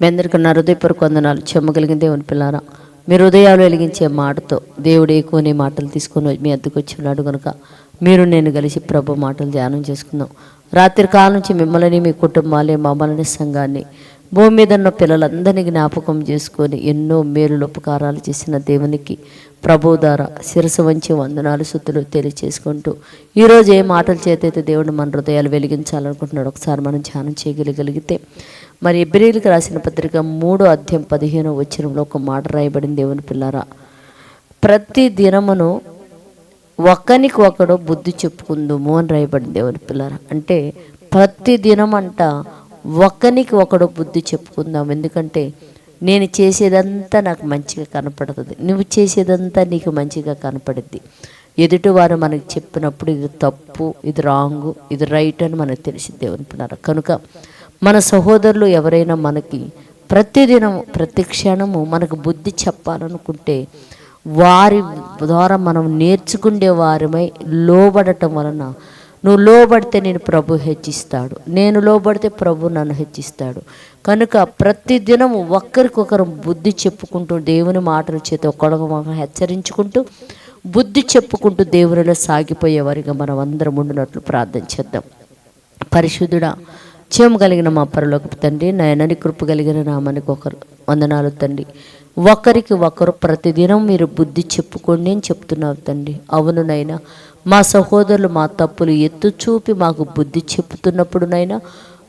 మీ అందరికీ నా హృదయపూర్వక వందనాలు. చెమ్మగలిగిన దేవుని పిల్లారా మీ హృదయాలు వెలిగించే మాటతో దేవుడు ఎక్కువనే మాటలు తీసుకొని మీ అద్దెకు వచ్చి ఉన్నాడు కనుక మీరు నేను కలిసి ప్రభు మాటలు ధ్యానం చేసుకుందాం. రాత్రి కాలం నుంచి మిమ్మల్ని మీ కుటుంబాలే మమ్మల్ని సంఘాన్ని భూమి మీద ఉన్న పిల్లలందరినీ జ్ఞాపకం చేసుకొని ఎన్నో మేలులు ఉపకారాలు చేసిన దేవునికి ప్రభుధార శిరసు వంచి వందనాలు సుత్తులు తెలియచేసుకుంటూ ఈరోజు ఏ మాటల చేతైతే దేవుడు మన హృదయాలు వెలిగించాలనుకుంటున్నాడు ఒకసారి మనం ధ్యానం చేయగలిగితే మరి ఎబ్రిల్కి రాసిన పత్రిక మూడో అధ్యాయం పదిహేనో వచ్చినంలో ఒక మాట రాయబడింది దేవుని పిల్లారా? ప్రతి దినమును ఒకనికి ఒకడు బుద్ధి చెప్పుకుందుము అని రాయబడింది దేవుని పిల్లారా? అంటే ప్రతి దినం అంట ఒకరికి ఒకడు బుద్ధి చెప్పుకుందాం. ఎందుకంటే నేను చేసేదంతా నాకు మంచిగా కనపడుతుంది. నువ్వు చేసేదంతా నీకు మంచిగా కనపడుద్ది. ఎదుటివారు మనకి చెప్పినప్పుడు ఇది తప్పు ఇది రాంగు ఇది రైట్ అని మనకు తెలిసి దేవుని కనుక మన సహోదరులు ఎవరైనా మనకి ప్రతిదినం ప్రతి క్షణము మనకు బుద్ధి చెప్పాలనుకుంటే వారి ద్వారా మనం నేర్చుకునే వారిమై లోబడటం వలన నువ్వు లోబడితే నేను ప్రభు హెచ్చిస్తాడు. నేను లోబడితే ప్రభు నన్ను హెచ్చిస్తాడు. కనుక ప్రతిదినం ఒకరికొకరు బుద్ధి చెప్పుకుంటూ దేవుని మాటల చేత ఒకడొక హెచ్చరించుకుంటూ బుద్ధి చెప్పుకుంటూ దేవునిలో సాగిపోయేవారిగా మనం అందరం ఉండినట్లు ప్రార్థన చేద్దాం. పరిశుద్ధుడా చేము కలిగిన మా పరలోకపు తండ్రి నయనని కృప కలిగిన నామానికి ఒకరు వందనాలు తండ్రి. ఒకరికి ఒకరు ప్రతిదినం మీరు బుద్ధి చెప్పుకోండి అని చెప్తున్నారు తండ్రి. అవును నైనా మా సహోదరులు మా తప్పులు ఎత్తు చూపి మాకు బుద్ధి చెప్తున్నప్పుడునైనా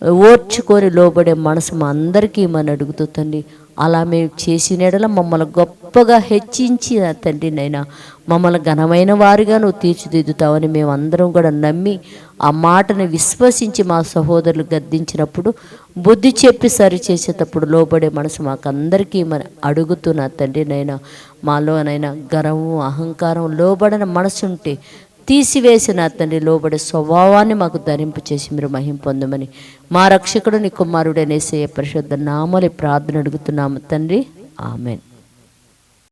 ఓర్చుకొని లోబడే మనసు మా అందరికీ మన అడుగుతూ తండ్రి అలా మేము చేసిన ఎడల మమ్మల్ని గొప్పగా హెచ్చించి నా తండ్రి నైనా మమ్మల్ని ఘనమైన వారిగా నువ్వు తీర్చిదిద్దుతావని మేము అందరం కూడా నమ్మి ఆ మాటను విశ్వసించి మా సహోదరులు గద్దించినప్పుడు బుద్ధి చెప్పి సరి చేసేటప్పుడు లోబడే మనసు మాకందరికీ మన అడుగుతున్నా తండ్రి నైనా మాలోనైనా గర్వం అహంకారం లోబడిన మనసు ఉంటే తీసివేసిన తండ్రి లోబడే స్వభావాన్ని మాకు ధరింపు చేసి మీరు మహిం పొందమని మా రక్షకుడు నీ కుమారుడనేసే పరిశుద్ధ నామలి ప్రార్థన అడుగుతున్నాము తండ్రి. ఆమెన్.